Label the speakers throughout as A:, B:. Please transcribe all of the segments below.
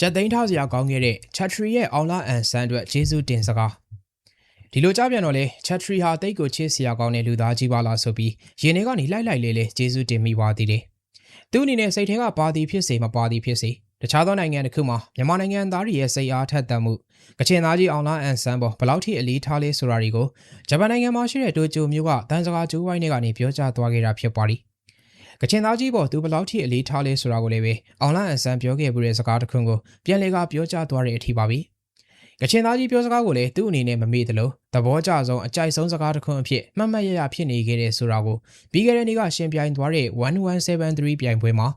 A: ကြက်သိန်းထားစရာကောင်းခဲ့တဲ့ Chatri ရဲ့အောင်လာအန်ဆန်အတွက်ကျေးဇူးတင်စကားဒီလိုကြပြန်တော့လေ Chatri ဟာတိတ်ကိုချစ်စရာကောင်းတဲ့လူသားကြီးပါလားဆိုပြီးရင်ထဲကနေလိုက်လိုက်လေးလေးကျေးဇူးတင်မိပါသေးတယ်သူအနေနဲ့စိတ်ထဲကပါသည်ဖြစ်စေမပါသည်ဖြစ်စေတခြားသောနိုင်ငံတစ်ခုမှာမြန်မာနိုင်ငံသားတွေရဲ့စိတ်အားထက်သန်မှုကချင်သားကြီးအောင်လာအန်ဆန်ပေါ်ဘယ်လောက်ထိအလေးထားလဲဆိုတာတွေကိုဂျပန်နိုင်ငံမှာရှိတဲ့တိုကျိုမြို့ကတန်စကားကျိုးဝိုင်းတွေကနေပြောကြားသွားခဲ့တာဖြစ်ပါလိ ကချင်သားကြီးပေါ်သူဘယ်လောက်ထိအလေးထားလဲဆိုတာကိုလည်းပဲအောင်လာအန်ဆန်ပြောခဲ့မှုတဲ့စကားတစ်ခုကိုပြန်လေကပြောကြားသွားတဲ့အထိပါပဲကချင်သားကြီးပြောစကားကိုလည်းသူ့အနေနဲ့မမေ့သလိုသဘောကျဆုံးအကြိုက်ဆုံးစကားတစ်ခုအဖြစ်မှတ်မှတ်ရရဖြစ်နေခဲ့တဲ့ဆိုတာကိုပြီးခဲ့တဲ့နေ့ကရှင်ပြိုင်သွားတဲ့1173ပြိုင်ပွဲမှာ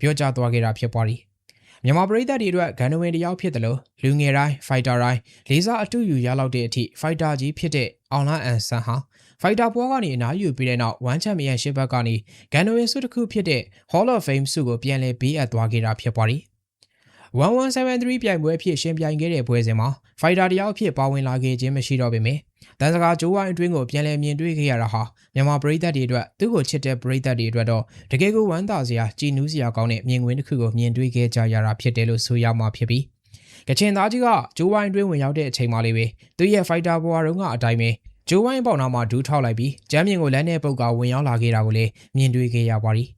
A: ပြောကြားသွားခဲ့တာဖြစ်ပါလိမြန်မာပရိသတ်တွေအတွက်ဂန်နဝင်တယောက်ဖြစ်တယ်လို့လူငယ်တိုင်းဖိုက်တာတိုင်းလေးစားအတူယူရလောက်တဲ့အထိဖိုက်တာကြီးဖြစ်တဲ့အောင်လာအန်ဆန်ဟာ ဖိုက်တာပွဲကနေအနားယူပြီးတဲ့နောက်1ချန်ပီယံရှစ်ဘက်ကနေဂန်နဝင်ဆုတစ်ခုဖြစ်တဲ့ Hall of Fame ဆုကိုပြန်လည်ပေးအပ်သွားခဲ့တာဖြစ်ပါတယ်1173ပြိုင်ပွဲဖြစ်ရှင်ပြိုင်ခဲ့တဲ့ပွဲစဉ်မှာဖိုက်တာတယောက်ဖြစ်ပါဝင်လာခဲ့ခြင်းမရှိတော့ပေမယ့်တန်စကားဂျိုးဝိုင်းအတွင်းကိုပြန်လည်မြင်တွေ့ခဲ့ရတာဟာမြန်မာပရိသတ်တွေအတွက်သူ့ကိုချစ်တဲ့ပရိသတ်တွေအတွက်တော့တကယ်ကိုဝမ်းသာစရာကြည်နူးစရာကောင်းတဲ့မြင်ကွင်းတစ်ခုကိုမြင်တွေ့ခဲ့ကြရတာဖြစ်တယ်လို့ဆိုရမှာဖြစ်ပြီးကချင်သားကြီးကဂျိုးဝိုင်းအတွင်းဝင်ရောက်တဲ့အချိန်မှလေးပဲသူရဲ့ဖိုက်တာဘွားတုန်းကအတိုင်းပဲ ဂျိုးဝိုင်းပေါက်နာမှာဒူးထောက်လိုက်ပြီးဂျမ်းမြင်ကိုလမ်းနဲ့ပုတ်ကဝင်ရောက်လာခဲ့တာကိုလည်းမြင်တွေ့ခဲ့ရပါသည်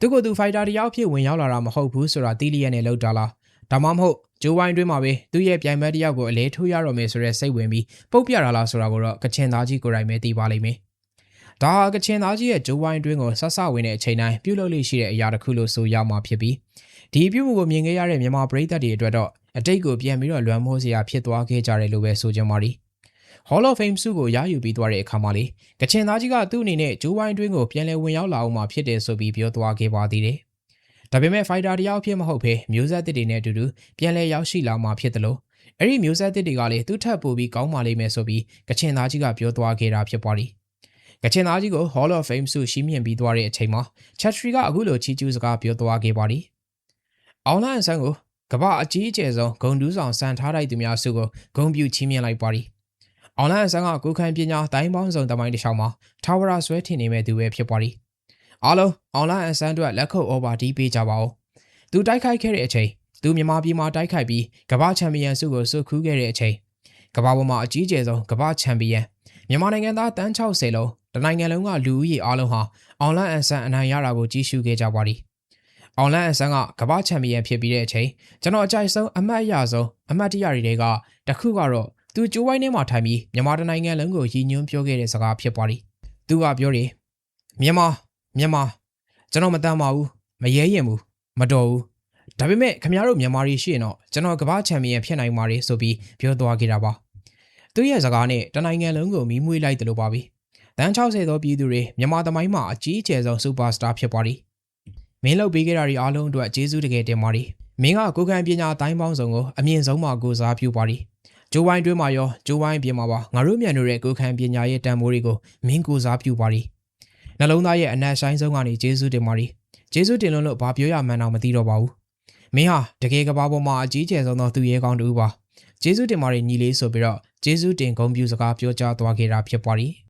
A: သူကသူဖိုက်တာတယောက်ဖြစ်ဝင်ရောက်လာတာမဟုတ်ဘူးဆိုတာတီးလျက်နဲ့လောက်တာလားဒါမှမဟုတ်ဂျိုးဝိုင်းတွင်းမှာပဲသူ့ရဲ့ပြိုင်ပွဲတစ်ယောက်ကိုအလဲထိုးရတော့မယ်ဆိုတဲ့စိတ်ဝင်ပြီးပုတ်ပြတာလားဆိုတာကိုတော့ကချင်သားကြီးကိုယ်တိုင်ပဲသိပါလိမ့်မယ်။ဒါဟာကချင်သားကြီးရဲ့ဂျိုးဝိုင်းတွင်းကိုဆက်ဆဝင်တဲ့အချိန်တိုင်းပြုလုပ်လို့ရှိတဲ့အရာတစ်ခုလို့ဆိုရမှာဖြစ်ပြီးဒီပြုမှုကိုမြင်ခဲ့ရတဲ့မြန်မာပရိသတ်တွေအတွက်တော့အတိတ်ကိုပြန်ပြီးတော့လွမ်းမိုးစရာဖြစ်သွားခဲ့ကြတယ်လို့ပဲဆိုကြပါလိမ့်။ Hall of Fame ဆုကိုရယူပြီးသွားတဲ့အခါမှာလေကချင်သားကြီးကသူ့အနေနဲ့ဂျိုးဝိုင်းတွင်းကိုပြန်လည်ဝင်ရောက်လာအောင်မှဖြစ်တယ်ဆိုပြီးပြောသွားခဲ့ပါသေးတယ်။ဒါပေမဲ့ဖိုက်တာတယောက်ဖြစ်မဟုတ်ဘဲမျိုးဆက်တစ်တွေနဲ့အတူတူပြန်လဲရောက်ရှိလာမှာဖြစ်တယ်လို့အဲ့ဒီမျိုးဆက်တစ်တွေကလည်းသူ့ထပ်ပို့ပြီးကောင်းပါလိမ့်မယ်ဆိုပြီးကချင်သားကြီးကပြောသွားခဲ့တာဖြစ်ပါလိကချင်သားကြီးကို Hall of Fame ဆုရှိမြင့်ပြီးသွားတဲ့အချိန်မှာ Chatri ကအခုလိုချီးကျူးစကားပြောသွားခဲ့ပါလိအောင်လန်ဆန်းကိုကမ္ဘာအကြီးအကျယ်ဆုံးဂုံတူးဆောင်စံထားတိုက်သူများစုကိုဂုံပြူချီးမြှင့်လိုက်ပါလိ အောင်လန်ဆန်းကကိုခံပညာတိုင်းပေါင်းစုံတမိုင်းတစ်လျှောက်မှာထာဝရဆွဲထင်နေမဲ့သူပဲဖြစ်ပါလိအားလုံးအွန်လိုင်းအစမ်းအတွက်လက်ခုပ် over တီးပေးကြပါဦး။သူတိုက်ခိုက်ခဲ့တဲ့အချိန်သူမြန်မာပြည်မှာတိုက်ခိုက်ပြီးကမ္ဘာချန်ပီယံဆုကိုဆုခူးခဲ့တဲ့အချိန်ကမ္ဘာပေါ်မှာအကြီးကျယ်ဆုံးကမ္ဘာချန်ပီယံမြန်မာနိုင်ငံသားတန်း60လုံးတနိုင်ငံလုံးကလူဦးရေအားလုံးဟာအွန်လိုင်းအစမ်းအနိုင်ရတာကိုကြီးစုခဲ့ကြပါသည်။အွန်လိုင်းအစမ်းကကမ္ဘာချန်ပီယံဖြစ်ပြီးတဲ့အချိန်ကျွန်တော်အကြိုက်ဆုံးအမှတ်အရဆုံးအမှတ်တရတွေကတခုကတော့ သူကြိုးဝိုင်းထဲမှာထိုင်ပြီးမြန်မာတနိုင်ငံလုံးကိုရည်ညွှန်းပြောခဲ့တဲ့စကားဖြစ်ပါသည်။သူကပြောတယ်မြန်မာမြန်မာကျွန်တော်မတမ်းပါဘူးမရဲရင်ဘူးမတော်ဘူးဒါပေမဲ့ခင်ဗျားတို့မြန်မာတွေရှိရင်တော့ကျွန်တော်ကမ္ဘာချန်ပီယံဖြစ်နိုင်ပါတယ်ဆိုပြီးပြောသွားခဲ့တာပါသူရဲ့စကားနဲ့တနိုင်ငံလုံးကိုမီးမွေးလိုက်တယ်လို့ပါပြီတန်း60သောပြည်သူတွေမြန်မာသမိုင်းမှာအကြီးအကျယ်ဆုံးစူပါစတာဖြစ်ပါသည်မင်းလုပ်ပေးခဲ့တာတွေအားလုံးအတွက်ကျေးဇူးတကယ်တင်ပါတယ်မင်းကကိုခံပညာအတိုင်းပေါင်းစုံကိုအမြင့်ဆုံးမှာကိုစားပြုပါသည် ဂျိုးဝိုင်းတွင်းမှာရောဂျိုးဝိုင်းပြင်မှာပါငါတို့မြန်တို့ရဲ့ကိုခံပညာရဲ့တန်ဖိုးတွေကိုမင်းကိုစားပြုပါသည်နှလုံးသားရဲ့အနက်ဆိုင်ဆုံးကနေဂျေဇုတင်ပါရီဂျေဇုတင်လို့လို့ဘာပြောရမှန်းတော့မသိတော့ပါဘူးမင်းဟာတကယ်ကဘာပေါ်မှာအကြီးကျယ်ဆုံးသောသူရဲကောင်းတူပါဂျေဇုတင်ပါရီညီလေးဆိုပြီးတော့ဂျေဇုတင်ဂုံပြူစကားပြောကြားသွားခဲ့တာဖြစ်ပါရီ